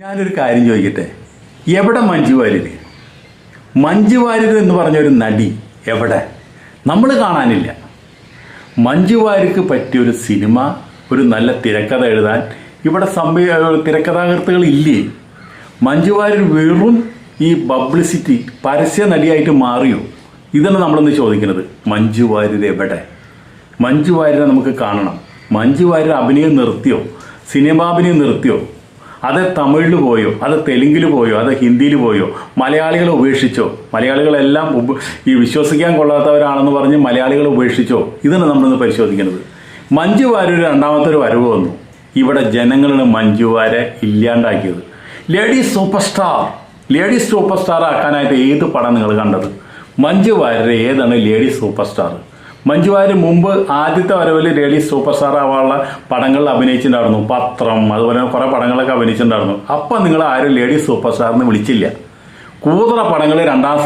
ഞാനൊരു കാര്യം ചോദിക്കട്ടെ? എവിടെ മഞ്ജു വാര്യർ മഞ്ജു വാര്യർ എന്ന് പറഞ്ഞൊരു നടി എവിടെ? നമ്മൾ കാണാനില്ല. മഞ്ജു വാര്യർക്ക് പറ്റിയൊരു സിനിമ ഒരു നല്ല തിരക്കഥ എഴുതാൻ ഇവിടെ സംഭവ തിരക്കഥാകൃത്തുകൾ ഇല്ലേ? മഞ്ജു വാര്യർ വെറും ഈ പബ്ലിസിറ്റി പരസ്യ നടിയായിട്ട് മാറിയോ? ഇതാണ് നമ്മളൊന്ന് ചോദിക്കുന്നത്. മഞ്ജു വാര്യർ എവിടെ? മഞ്ജു വാര്യരെ നമുക്ക് കാണണം. മഞ്ജു വാര്യർ അഭിനയം നിർത്തിയോ? സിനിമാഭിനയം നിർത്തിയോ? അത് തമിഴിൽ പോയോ? അത് തെലുങ്കിൽ പോയോ? അത് ഹിന്ദിയിൽ പോയോ? മലയാളികളെ ഉപേക്ഷിച്ചോ? മലയാളികളെല്ലാം ഈ വിശ്വസിക്കാൻ കൊള്ളാത്തവരാണെന്ന് പറഞ്ഞ് മലയാളികളെ ഉപേക്ഷിച്ചോ? ഇതാണ് നമ്മളിന്ന് പരിശോധിക്കുന്നത് മഞ്ജു വാര്യർ രണ്ടാമത്തെ ഒരു വരവ് വന്നു. ഇവിടെ ജനങ്ങളാണ് Manju വാരെ ഇല്ലാണ്ടാക്കിയത്. Ladies super star ladies super star ആക്കാനായിട്ട് ഏത് പടം നിങ്ങൾ കണ്ടത്? മഞ്ജു വാര്യർ ഏതാണ് ladies super star Manju Warrier മുമ്പ് ആദ്യത്തെ വരവിൽ ലേഡി സൂപ്പർ സ്റ്റാർ ആവാനുള്ള പടങ്ങളിൽ അഭിനയിച്ചിട്ടുണ്ടായിരുന്നു. പത്രം അതുപോലെ കുറേ പടങ്ങളൊക്കെ അഭിനയിച്ചിട്ടുണ്ടായിരുന്നു. അപ്പം നിങ്ങൾ ആരും ലേഡി സൂപ്പർ സ്റ്റാർ വിളിച്ചില്ല. കൂതറ പടങ്ങൾ രണ്ടാം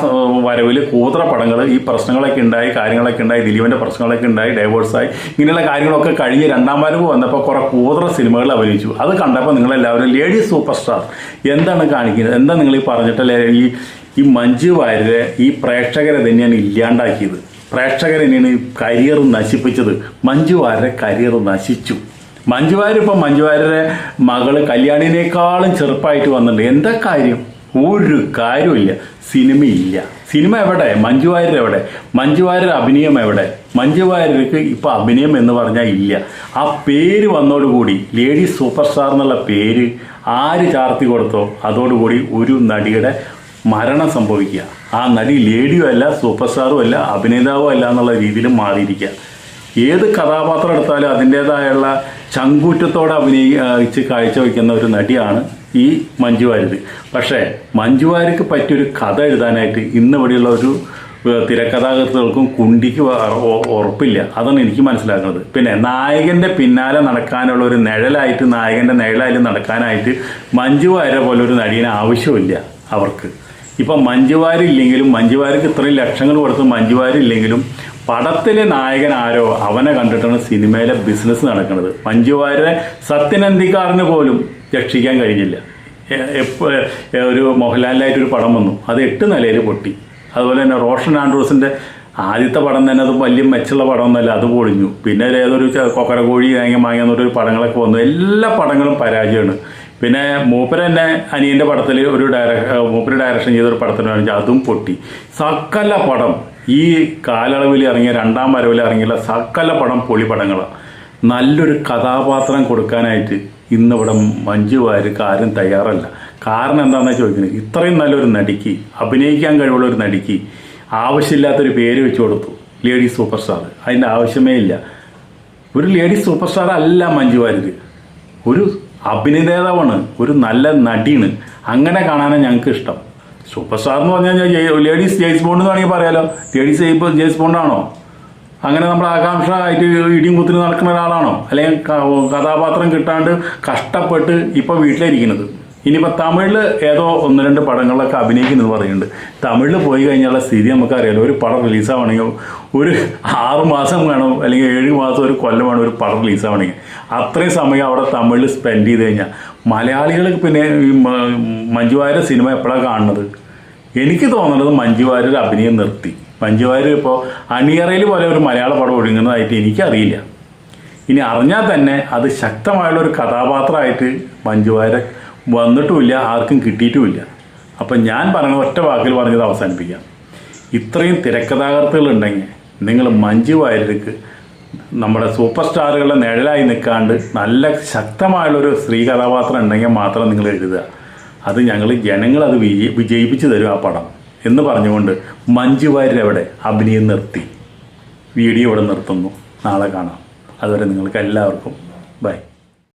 വരവിൽ കൂതറ പടങ്ങൾ ഈ പ്രശ്നങ്ങളൊക്കെ ഉണ്ടായി കാര്യങ്ങളൊക്കെ ഉണ്ടായി ദിലീപിന്റെ പ്രശ്നങ്ങളൊക്കെ ഉണ്ടായി ഡൈവേഴ്സായി ഇങ്ങനെയുള്ള കാര്യങ്ങളൊക്കെ കഴിഞ്ഞ് രണ്ടാം വരവ് വന്നപ്പോൾ കുറേ കൂതറ സിനിമകൾ അഭിനയിച്ചു. അത് കണ്ടപ്പോൾ നിങ്ങളെല്ലാവരും ലേഡി സൂപ്പർ സ്റ്റാർ എന്താണ് കാണിക്കുന്നത്? എന്താ നിങ്ങൾ ഈ പറഞ്ഞിട്ടല്ലേ ഈ ഈ മഞ്ജു വാര്യരെ ഈ പ്രേക്ഷകരെ തന്നെയാണ് ഇല്ലാണ്ടാക്കിയത്? പ്രേക്ഷകരെ ഇനി കരിയർ നശിപ്പിച്ചത് മഞ്ജു കരിയർ നശിച്ചു. മഞ്ജു വാര്യർ ഇപ്പം മഞ്ജു വാര്യരെ മകൾ കല്യാണിനേക്കാളും ചെറുപ്പമായിട്ട് വന്നിട്ടുണ്ട്. എന്താ കാര്യം? ഒരു കാര്യമില്ല സിനിമയില്ല. സിനിമ എവിടെ? മഞ്ജു വാര്യർ എവിടെ? മഞ്ജു വാര്യർ അഭിനയം എവിടെ? മഞ്ജു വാര്യർക്ക് ഇപ്പൊ അഭിനയം എന്ന് പറഞ്ഞാൽ ഇല്ല. ആ പേര് വന്നോടുകൂടി ലേഡി സൂപ്പർ സ്റ്റാർ എന്നുള്ള പേര് ആര് ചാർത്തി കൊടുത്തോ അതോടുകൂടി ഒരു നടിയുടെ മരണം സംഭവിക്കുക. ആ നടി ലേഡിയോ അല്ല സൂപ്പർ സ്റ്റാറും അല്ല അഭിനേതാവും അല്ല എന്നുള്ള രീതിയിൽ മാറിയിരിക്കുക. ഏത് കഥാപാത്രം എടുത്താലും അതിന്റെതായുള്ള ചങ്കൂറ്റത്തോടെ അഭിനയിച്ച് കാഴ്ചവെക്കുന്ന ഒരു നടിയാണ് ഈ മഞ്ജു പക്ഷേ മഞ്ജു വാര്യർക്ക് പറ്റിയൊരു കഥ എഴുതാനായിട്ട് ഇന്ന് ഇവിടെയുള്ള ഒരു തിരക്കഥാകൃത്തുകൾക്കും കുണ്ടിക്ക് ഉറപ്പില്ല. അതാണ് എനിക്ക് മനസ്സിലാക്കുന്നത് പിന്നെ നായകന്റെ പിന്നാലെ നടക്കാനുള്ള ഒരു നിഴലായിട്ട് നായകന്റെ നിഴലായാലും നടക്കാനായിട്ട് മഞ്ജു പോലെ ഒരു നടിയെ ആവശ്യമില്ല അവർക്ക്. ഇപ്പം മഞ്ജുവാരില്ലെങ്കിലും മഞ്ജുവാരിക്ക് ഇത്രയും ലക്ഷങ്ങൾ കൊടുത്ത് മഞ്ജുവാരില്ലെങ്കിലും പടത്തിലെ നായകൻ ആരോ അവനെ കണ്ടിട്ടാണ് സിനിമയിലെ ബിസിനസ് നടക്കുന്നത്. മഞ്ജുവാരെ സത്യനന്ദിക്കാരന് പോലും രക്ഷിക്കാൻ കഴിഞ്ഞില്ല. ഒരു മോഹൻലാലിനായിട്ട് ഒരു പടം വന്നു. അത് എട്ട് നിലയിൽ പൊട്ടി. അതുപോലെ തന്നെ റോഷൻ ആൻഡ്രൂസിന്റെ ആദ്യത്തെ പടം തന്നെ അത് വലിയ മെച്ചുള്ള പടമൊന്നുമല്ല അത് പൊളിഞ്ഞു. പിന്നെ ഏതൊരു ച- കൊക്കര കോഴി തേങ്ങ മാങ്ങ എന്നൊരു പടങ്ങളൊക്കെ വന്നു. എല്ലാ പടങ്ങളും പരാജയമാണ്. പിന്നെ മൂപ്പര് തന്നെ അനിയന്റെ പടത്തിൽ ഒരു ഡയറ മൂപ്പര് ഡയറക്ഷൻ ചെയ്ത ഒരു പടത്തിന് കാണിച്ചാൽ അതും പൊട്ടി. സകല പടം ഈ കാലയളവിൽ ഇറങ്ങിയ രണ്ടാം വരവിൽ ഇറങ്ങിയുള്ള സകല പടം പൊളി പടങ്ങളാണ് നല്ലൊരു കഥാപാത്രം കൊടുക്കാനായിട്ട് ഇന്നിവിടെ മഞ്ജു വാര്യർക്ക് ആരും തയ്യാറല്ല. കാരണം എന്താണെന്ന് ചോദിക്കുന്നത് ഇത്രയും നല്ലൊരു നടിക്ക് അഭിനയിക്കാൻ കഴിവുള്ള ഒരു നടിക്ക് ആവശ്യമില്ലാത്തൊരു പേര് വെച്ച് കൊടുത്തു. ലേഡി സൂപ്പർ സ്റ്റാർ അതിന്റെ ആവശ്യമേ ഇല്ല. ഒരു ലേഡി സൂപ്പർ സ്റ്റാർ അല്ല മഞ്ജു വാര്യർ ഒരു അഭിനേതാവാണ് ഒരു നല്ല നടിയാണ്. അങ്ങനെ കാണാനാണ് ഞങ്ങൾക്ക് ഇഷ്ടം. സൂപ്പർ സ്റ്റാർ എന്ന് പറഞ്ഞാൽ ലേഡീസ് ജെയ്സ് ബോണ്ട് എന്ന് വേണമെങ്കിൽ പറയാലോ. ലേഡീസ് ജെയ്സ് ബോണ്ടാണോ അങ്ങനെ നമ്മൾ ആകാംക്ഷ ആയിട്ട് ഇടിയും കുത്തിന് നടക്കുന്ന ഒരാളാണോ? അല്ലെങ്കിൽ കഥാപാത്രം കിട്ടാണ്ട് കഷ്ടപ്പെട്ട് ഇപ്പോൾ വീട്ടിലിരിക്കുന്നത്. ഇനിയിപ്പോൾ തമിഴിൽ ഏതോ ഒന്ന് രണ്ട് പടങ്ങളിലൊക്കെ അഭിനയിക്കുന്നത് പറയുന്നുണ്ട്. തമിഴിൽ പോയി കഴിഞ്ഞാലുള്ള സ്ഥിതി നമുക്കറിയാലോ. ഒരു പടം റിലീസാവണമെങ്കിൽ ഒരു ആറ് മാസം വേണം അല്ലെങ്കിൽ ഏഴ് മാസം ഒരു കൊല്ലം വേണം ഒരു പടം റിലീസാവണമെങ്കിൽ. അത്രയും സമയം അവിടെ തമിഴിൽ സ്പെൻഡ് ചെയ്ത് കഴിഞ്ഞാൽ. മലയാളികൾ പിന്നെ ഈ മഞ്ജുവാര സിനിമ എപ്പോഴാണ് കാണുന്നത്? എനിക്ക് തോന്നുന്നത് മഞ്ജു അഭിനയം നിർത്തി. മഞ്ജു ഇപ്പോൾ അണിയറയിൽ പോലെ ഒരു മലയാള പടം ഒഴുങ്ങുന്നതായിട്ട് എനിക്കറിയില്ല. ഇനി അറിഞ്ഞാൽ തന്നെ അത് ശക്തമായുള്ള ഒരു കഥാപാത്രമായിട്ട് മഞ്ജു വാര്യർ വന്നിട്ടുമില്ല ആർക്കും കിട്ടിയിട്ടുമില്ല. അപ്പം ഞാൻ പറഞ്ഞ ഒറ്റ വാക്കിൽ പറഞ്ഞത് അവസാനിപ്പിക്കാം. ഇത്രയും തിരക്കഥാകൃത്തുകളുണ്ടെങ്കിൽ നിങ്ങൾ മഞ്ജു വാര്യർക്ക് നമ്മുടെ സൂപ്പർ സ്റ്റാറുകളുടെ നിഴലായി നിൽക്കാണ്ട് നല്ല ശക്തമായുള്ളൊരു സ്ത്രീ കഥാപാത്രം ഉണ്ടെങ്കിൽ മാത്രം നിങ്ങൾ എഴുതുക. അത് ഞങ്ങൾ ജനങ്ങൾ അത് വിജയി വിജയിപ്പിച്ചു തരും ആ പടം. എന്ന് പറഞ്ഞുകൊണ്ട് മഞ്ജു വാര്യർ എവിടെ? അഭിനയം നിർത്തി. വീഡിയോ ഇവിടെ നിർത്തുന്നു. നാളെ കാണാം. അതുവരെ നിങ്ങൾക്ക് എല്ലാവർക്കും ബൈ.